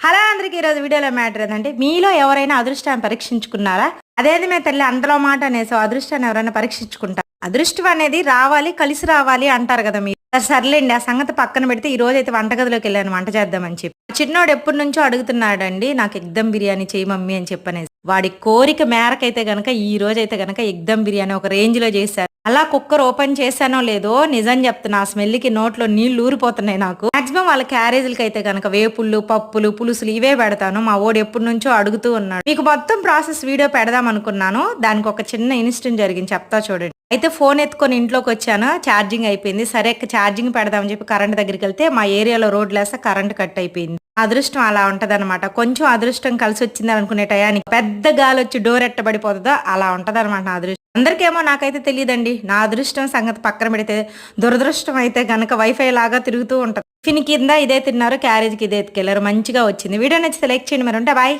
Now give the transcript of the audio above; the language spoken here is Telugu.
హలో అందరికి ఈరోజు వీడియోలో మ్యాటర్ ఏంటంటే మీలో ఎవరైనా అదృష్టాన్ని పరీక్షించుకున్నారా? అదేది మీ తల్లి అందులో మాట అనేసి అదృష్టాన్ని ఎవరైనా పరీక్షించుకుంటారు? అదృష్టం అనేది రావాలి కలిసి రావాలి అంటారు కదా మీరు. సర్లేండి ఆ సంగతి పక్కన పెడితే ఈ రోజు అయితే వంటగదిలోకి వెళ్ళాను వంట చేద్దామని చెప్పి. చిన్నోడు ఎప్పటి నుంచో అడుగుతున్నాడండి నాకు ఎగ్దమ్ బిర్యానీ చేయి మమ్మీ అని చెప్పనేసి. వాడి కోరిక మేరకైతే గనక ఈ రోజు అయితే గనక ఎగ్దమ్ బిర్యానీ ఒక రేంజ్లో చేశారు. అలా కుక్కర్ ఓపెన్ చేశానో లేదో నిజం చెప్తున్నా ఆ స్మెల్కి నోట్లో నీళ్ళు ఊరిపోతున్నాయి నాకు. మాక్సిమం వాళ్ళ క్యారేజీలకి అయితే గనక వేపుళ్ళు పప్పులు పులుసులు ఇవే పెడతాను. మా ఓడి ఎప్పటి నుంచో అడుగుతూ ఉన్నాడు. మీకు మొత్తం ప్రాసెస్ వీడియో పెడదాం అనుకున్నాను. దానికి ఒక చిన్న ఇన్సిడెంట్ జరిగింది. చెప్తా చూడండి. అయితే ఫోన్ ఎత్తుకొని ఇంట్లోకి వచ్చాను. ఛార్జింగ్ అయిపోయింది. సరే ఛార్జింగ్ పెడదామని చెప్పి కరెంట్ దగ్గరికి వెళ్తే మా ఏరియాలో రోడ్లు వేస్తే కరెంట్ కట్ అయిపోయింది. అదృష్టం అలా ఉంటదన్నమాట. కొంచెం అదృష్టం కలిసి వచ్చింది అనుకునే టయానికి పెద్ద గాలి వచ్చి డోర్ ఎట్టబడిపోతుందో అలా ఉంటదన్నమాట నా అదృష్టం. అందరికేమో నాకైతే తెలియదండి నా అదృష్టం సంగతి పక్కన పెడితే దురదృష్టం అయితే గనక వైఫై లాగా తిరుగుతూ ఉంటుంది. ఫిన్ కింద ఇదే తిన్నారు క్యారేజ్కి ఇదే ఎత్తుకెళ్ళారు మంచిగా వచ్చింది. వీడియో నచ్చితే లైక్ చేయండి మరి ఉంటే బాయ్.